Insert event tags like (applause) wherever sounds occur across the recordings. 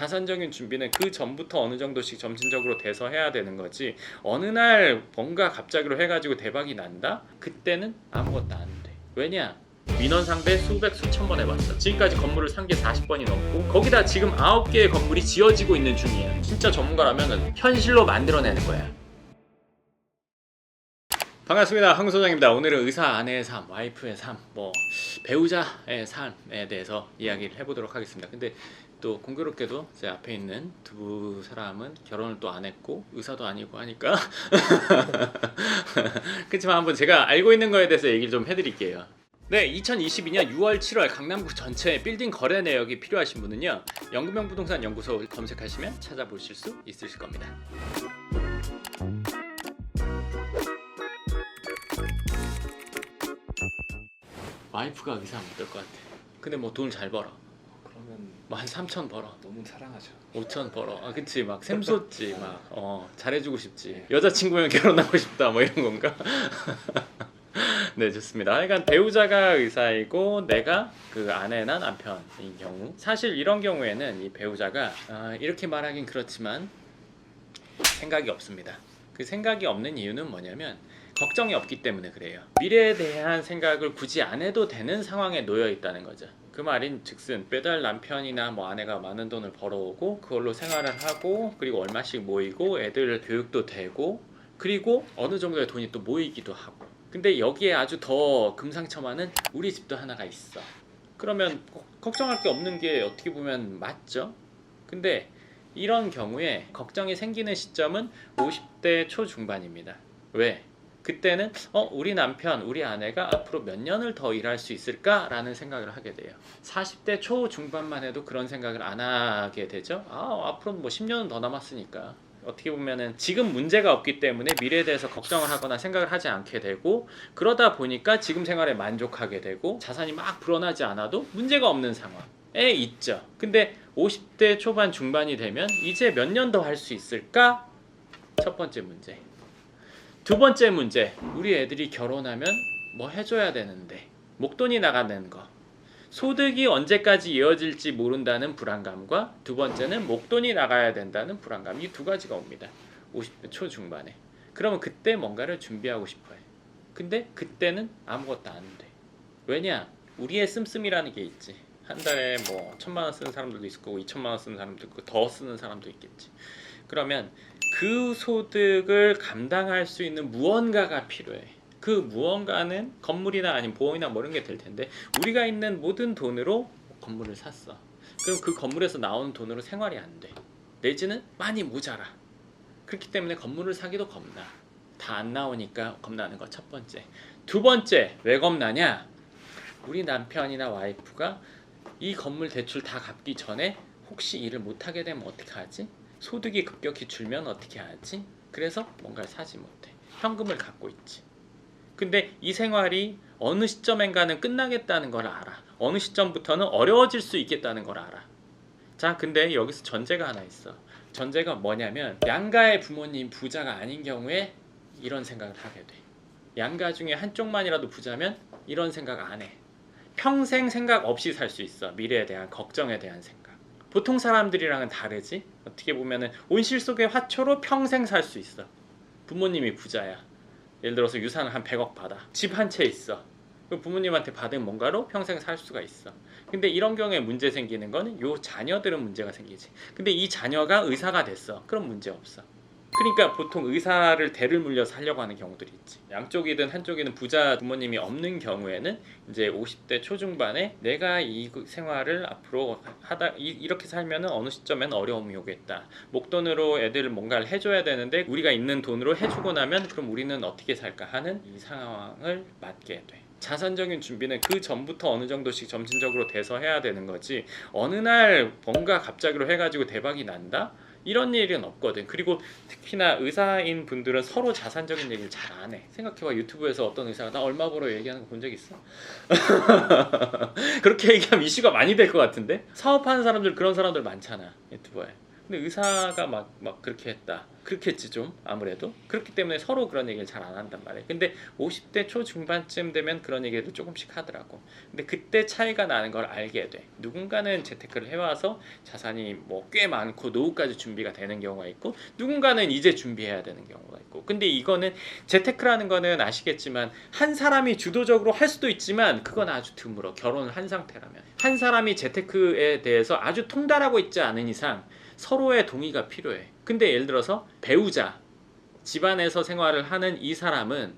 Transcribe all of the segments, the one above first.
자산적인 준비는 그 전부터 어느 정도씩 점진적으로 돼서 해야 되는 거지 어느 날 뭔가 갑자기로 해가지고 대박이 난다? 그때는 아무것도 안 돼. 왜냐? 민원 상대 수백 수천 번 해봤어. 지금까지 건물을 산 게 40번이 넘고 거기다 지금 9개의 건물이 지어지고 있는 중이야. 진짜 전문가라면 현실로 만들어내는 거야. 반갑습니다. 황 소장입니다. 오늘은 의사 아내의 삶, 와이프의 삶, 뭐 배우자의 삶에 대해서 이야기를 해보도록 하겠습니다. 근데 또 공교롭게도 제 앞에 있는 두 사람은 결혼을 또 안 했고 의사도 아니고 하니까 (laughs) 그렇지만 한번 제가 알고 있는 거에 대해서 얘기를 좀 해드릴게요. 네, 2022년 6월, 7월 강남구 전체에 빌딩 거래 내역이 필요하신 분은요 연금형 부동산 연구소 검색하시면 찾아보실 수 있으실 겁니다. 와이프가 의사하면 어떨 것 같아? 근데 뭐 돈 잘 벌어. 그러면 뭐한 3천 벌어. 너무 사랑하죠. 5천 벌어. 아, 그치. 막 샘솟지. (laughs) 막, 어, 잘해주고 싶지. 여자친구면 결혼하고 싶다. 뭐 이런 건가? (laughs) 네, 좋습니다. 그러니까 배우자가 의사이고 내가 그 아내나 남편인 경우. 사실 이런 경우에는 이 배우자가 아, 이렇게 말하긴 그렇지만 생각이 없습니다. 그 생각이 없는 이유는 뭐냐면 걱정이 없기 때문에 그래요. 미래에 대한 생각을 굳이 안 해도 되는 상황에 놓여 있다는 거죠. 그 말인 즉슨 매달 남편이나 뭐 아내가 많은 돈을 벌어오고 그걸로 생활을 하고 그리고 얼마씩 모이고 애들 교육도 되고 그리고 어느 정도의 돈이 또 모이기도 하고 근데 여기에 아주 더 금상첨화는 우리 집도 하나가 있어 그러면 거- 걱정할 게 없는 게 어떻게 보면 맞죠 근데 이런 경우에 걱정이 생기는 시점은 50대 초중반입니다 왜? 그때는 어 우리 남편 우리 아내가 앞으로 몇 년을 더 일할 수 있을까라는 생각을 하게 돼요. 40대 초 중반만 해도 그런 생각을 안 하게 되죠. 아 앞으로 뭐 10년은 더 남았으니까. 어떻게 보면은 지금 문제가 없기 때문에 미래에 대해서 걱정을 하거나 생각을 하지 않게 되고 그러다 보니까 지금 생활에 만족하게 되고 자산이 막 불어나지 않아도 문제가 없는 상황에 있죠. 근데 50대 초반 중반이 되면 이제 몇 년 더 할 수 있을까? 첫 번째 문제 두 번째 문제. 우리 애들이 결혼하면 뭐 해줘야 되는데? 목돈이 나가는 거. 소득이 언제까지 이어질지 모른다는 불안감과 두 번째는 목돈이 나가야 된다는 불안감. 이 두 가지가 옵니다. 50대 초중반에. 그러면 그때 뭔가를 준비하고 싶어요 근데 그때는 아무것도 안 돼. 왜냐? 우리의 씀씀이라는 게 있지. 한 달에 뭐 천만 원 쓰는 사람들도 있을 거고 이천만 원 쓰는 사람도 있고 더 쓰는 사람도 있겠지. 그러면 그 소득을 감당할 수 있는 무언가가 필요해. 그 무언가는 건물이나 아니면 보험이나 뭐 이런 게 될 텐데 우리가 있는 모든 돈으로 건물을 샀어. 그럼 그 건물에서 나오는 돈으로 생활이 안 돼. 내지는 많이 모자라. 그렇기 때문에 건물을 사기도 겁나. 다 안 나오니까 겁나는 거 첫 번째. 두 번째 왜 겁나냐? 우리 남편이나 와이프가 이 건물 대출 다 갚기 전에 혹시 일을 못 하게 되면 어떻게 하지? 소득이 급격히 줄면 어떻게 하지? 그래서 뭔가를 사지 못해. 현금을 갖고 있지. 근데 이 생활이 어느 시점엔가는 끝나겠다는 걸 알아. 어느 시점부터는 어려워질 수 있겠다는 걸 알아. 자, 근데 여기서 전제가 하나 있어. 전제가 뭐냐면 양가의 부모님 부자가 아닌 경우에 이런 생각을 하게 돼. 양가 중에 한쪽만이라도 부자면 이런 생각 안 해. 평생 생각 없이 살 수 있어. 미래에 대한 걱정에 대한 생각. 보통 사람들이랑은 다르지. 어떻게 보면은 온실 속의 화초로 평생 살 수 있어. 부모님이 부자야. 예를 들어서 유산을 한 100억 받아. 집 한 채 있어. 그 부모님한테 받은 뭔가로 평생 살 수가 있어. 근데 이런 경우에 문제 생기는 거는 요 자녀들은 문제가 생기지. 근데 이 자녀가 의사가 됐어. 그럼 문제 없어. 그러니까 보통 의사를 대를 물려서 하려고 하는 경우들이 있지. 양쪽이든 한쪽이든 부자 부모님이 없는 경우에는 이제 50대 초중반에 내가 이 생활을 앞으로 하다 이, 이렇게 살면은 어느 시점엔 어려움이 오겠다. 목돈으로 애들을 뭔가를 해줘야 되는데 우리가 있는 돈으로 해주고 나면 그럼 우리는 어떻게 살까 하는 이 상황을 맞게 돼. 자산적인 준비는 그 전부터 어느 정도씩 점진적으로 돼서 해야 되는 거지 어느 날 뭔가 갑자기로 해가지고 대박이 난다 이런 일은 없거든. 그리고 특히나 의사인 분들은 서로 자산적인 얘기를 잘 안 해. 생각해봐. 유튜브에서 어떤 의사가 나 얼마 벌어 얘기하는 거 본 적 있어? (laughs) 그렇게 얘기하면 이슈가 많이 될 것 같은데? 사업하는 사람들 그런 사람들 많잖아 유튜브에. 근데 의사가 막, 막 그렇게 했다 그렇겠지 좀 아무래도 그렇기 때문에 서로 그런 얘기를 잘 안 한단 말이에요. 근데 50대 초중반쯤 되면 그런 얘기를 조금씩 하더라고. 근데 그때 차이가 나는 걸 알게 돼. 누군가는 재테크를 해와서 자산이 뭐 꽤 많고 노후까지 준비가 되는 경우가 있고 누군가는 이제 준비해야 되는 경우가 있고. 근데 이거는 재테크라는 거는 아시겠지만 한 사람이 주도적으로 할 수도 있지만 그건 아주 드물어. 결혼을 한 상태라면 한 사람이 재테크에 대해서 아주 통달하고 있지 않은 이상 서로의 동의가 필요해. 근데 예를 들어서 배우자 집안에서 생활을 하는 이 사람은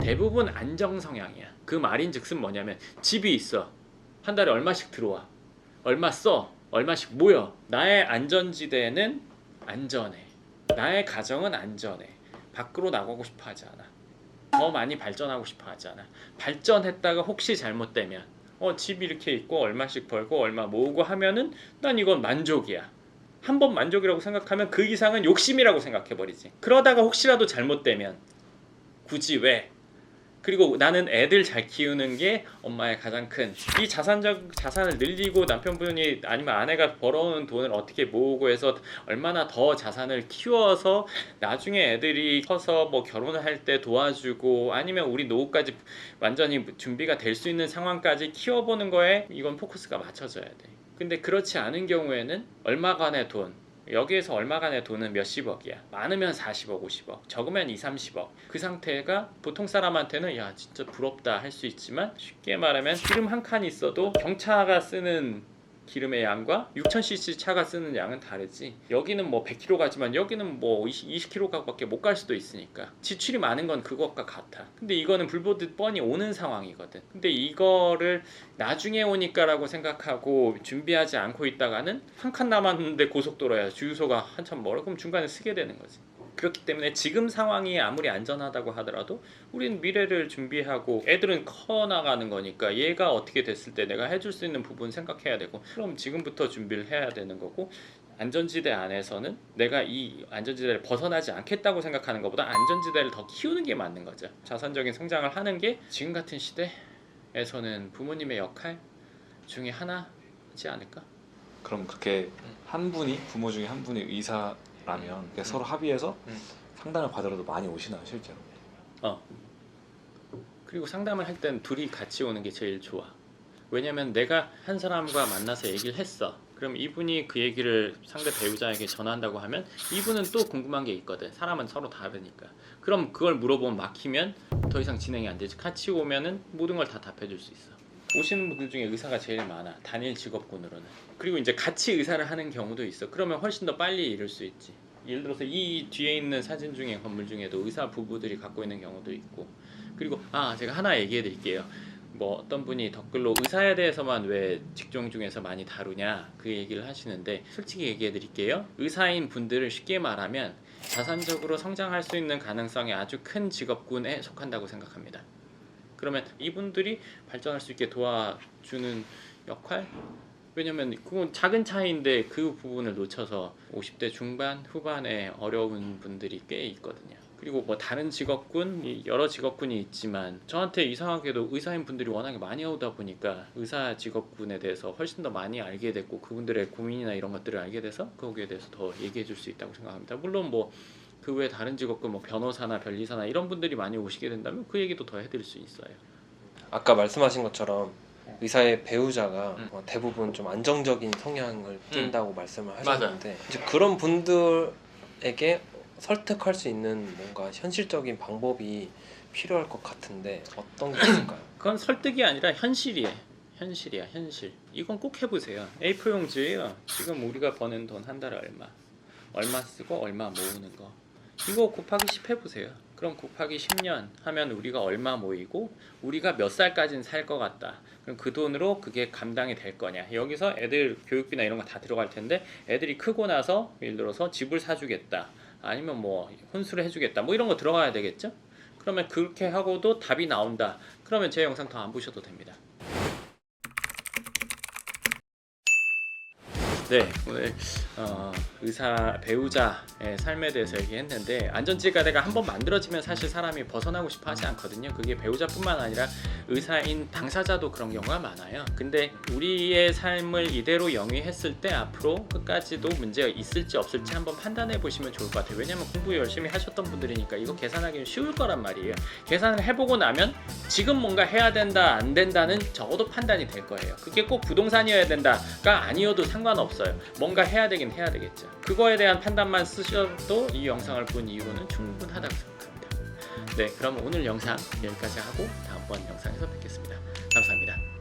대부분 안정 성향이야. 그 말인 즉슨 뭐냐면 집이 있어. 한 달에 얼마씩 들어와. 얼마 써. 얼마씩 모여. 나의 안전지대는 안전해. 나의 가정은 안전해. 밖으로 나가고 싶어 하지 않아. 더 많이 발전하고 싶어 하지 않아. 발전했다가 혹시 잘못되면 어, 집 이렇게 있고 얼마씩 벌고 얼마 모으고 하면은 난 이건 만족이야. 한 번 만족이라고 생각하면 그 이상은 욕심이라고 생각해 버리지. 그러다가 혹시라도 잘못되면 굳이 왜? 그리고 나는 애들 잘 키우는 게 엄마의 가장 큰 이 자산적 자산을 늘리고 남편분이 아니면 아내가 벌어오는 돈을 어떻게 모으고 해서 얼마나 더 자산을 키워서 나중에 애들이 커서 뭐 결혼을 할때 도와주고 아니면 우리 노후까지 완전히 준비가 될 수 있는 상황까지 키워보는 거에 이건 포커스가 맞춰져야 돼. 근데 그렇지 않은 경우에는 얼마간의 돈 여기에서 얼마간의 돈은 몇십억이야. 많으면 40억, 50억, 적으면 2, 30억. 그 상태가 보통 사람한테는 야 진짜 부럽다 할 수 있지만 쉽게 말하면 기름 한 칸 있어도 경차가 쓰는 기름의 양과 6000cc 차가 쓰는 양은 다르지. 여기는 뭐 100km 가지만 여기는 뭐 20, 20km밖에 못 갈 수도 있으니까. 지출이 많은 건 그것과 같아. 근데 이거는 불보듯 뻔히 오는 상황이거든. 근데 이거를 나중에 오니까 라고 생각하고 준비하지 않고 있다가는 한 칸 남았는데 고속도로야 주유소가 한참 멀어 그럼 중간에 쓰게 되는 거지. 그렇기 때문에 지금 상황이 아무리 안전하다고 하더라도 우리는 미래를 준비하고 애들은 커 나가는 거니까 얘가 어떻게 됐을 때 내가 해줄 수 있는 부분 생각해야 되고 그럼 지금부터 준비를 해야 되는 거고 안전지대 안에서는 내가 이 안전지대를 벗어나지 않겠다고 생각하는 것보다 안전지대를 더 키우는 게 맞는 거죠. 자산적인 성장을 하는 게 지금 같은 시대에서는 부모님의 역할 중에 하나지 않을까? 그럼 그렇게 한 분이 부모 중에 한 분이 의사 라면 그게 서로 합의해서 음. 상담을 받으러도 많이 오시나요 실제로? 그리고 상담을 할 땐 둘이 같이 오는 게 제일 좋아. 왜냐면 내가 한 사람과 만나서 얘기를 했어. 그럼 이분이 그 얘기를 상대 배우자에게 전한다고 하면 이분은 또 궁금한 게 있거든. 사람은 서로 다르니까. 그럼 그걸 물어보면 막히면 더 이상 진행이 안 되지. 같이 오면은 모든 걸 다 답해 줄 수 있어. 오시는 분들 중에 의사가 제일 많아. 단일 직업군으로는. 그리고 이제 같이 의사를 하는 경우도 있어. 그러면 훨씬 더 빨리 이룰 수 있지. 예를 들어서 이 뒤에 있는 사진 중에 건물 중에도 의사 부부들이 갖고 있는 경우도 있고. 그리고 아 제가 하나 얘기해 드릴게요. 뭐 어떤 분이 댓글로 의사에 대해서만 왜 직종 중에서 많이 다루냐 그 얘기를 하시는데 솔직히 얘기해 드릴게요. 의사인 분들을 쉽게 말하면 자산적으로 성장할 수 있는 가능성이 아주 큰 직업군에 속한다고 생각합니다. 그러면 이분들이 발전할 수 있게 도와주는 역할? 왜냐면 그건 작은 차이인데 그 부분을 놓쳐서 50대 중반 후반에 어려운 분들이 꽤 있거든요. 그리고 뭐 다른 직업군 이 여러 직업군이 있지만 저한테 이상하게도 의사인 분들이 워낙에 많이 오다 보니까 의사 직업군에 대해서 훨씬 더 많이 알게 됐고 그분들의 고민이나 이런 것들을 알게 돼서 거기에 대해서 더 얘기해 줄 수 있다고 생각합니다. 물론 뭐 그외 다른 직업군 뭐 변호사나 변리사나 이런 분들이 많이 오시게 된다면 그 얘기도 더 해드릴 수 있어요. 아까 말씀하신 것처럼 의사의 배우자가 음. 어, 대부분 좀 안정적인 성향을 띈다고 말씀을 맞아요. 하셨는데 이제 그런 분들에게 설득할 수 있는 뭔가 현실적인 방법이 필요할 것 같은데 어떤 게 있을까요? (coughs) 그건 설득이 아니라 현실이에요. 현실이야, 현실. 이건 꼭 해보세요. A4 용지예요. 지금 우리가 버는 돈 한 달에 얼마, 얼마 쓰고 얼마 모으는 거. 이거 곱하기 10 해보세요. 그럼 곱하기 10년 하면 우리가 얼마 모이고 우리가 몇 살까지는 살 것 같다. 그럼 그 돈으로 그게 감당이 될 거냐. 여기서 애들 교육비나 이런 거 다 들어갈 텐데 애들이 크고 나서 예를 들어서 집을 사주겠다. 아니면 뭐 혼수를 해주겠다. 뭐 이런 거 들어가야 되겠죠? 그러면 그렇게 하고도 답이 나온다. 그러면 제 영상 더 안 보셔도 됩니다. 네 오늘 어, 의사 배우자의 삶에 대해서 얘기했는데 안전지가대가 한번 만들어지면 사실 사람이 벗어나고 싶어 하지 않거든요. 그게 배우자뿐만 아니라 의사인 당사자도 그런 경우가 많아요. 근데 우리의 삶을 이대로 영위했을 때 앞으로 끝까지도 문제가 있을지 없을지 한번 판단해 보시면 좋을 것 같아요. 왜냐면 공부 열심히 하셨던 분들이니까 이거 계산하기는 쉬울 거란 말이에요. 계산을 해보고 나면 지금 뭔가 해야 된다 안 된다는 적어도 판단이 될 거예요. 그게 꼭 부동산이어야 된다가 아니어도 상관 없어요. 뭔가 해야 되긴 해야 되겠죠. 그거에 대한 판단만 쓰셔도 이 영상을 본 이유는 충분하다고 생각합니다. 네, 그럼 오늘 영상 여기까지 하고 다음번 영상에서 뵙겠습니다. 감사합니다.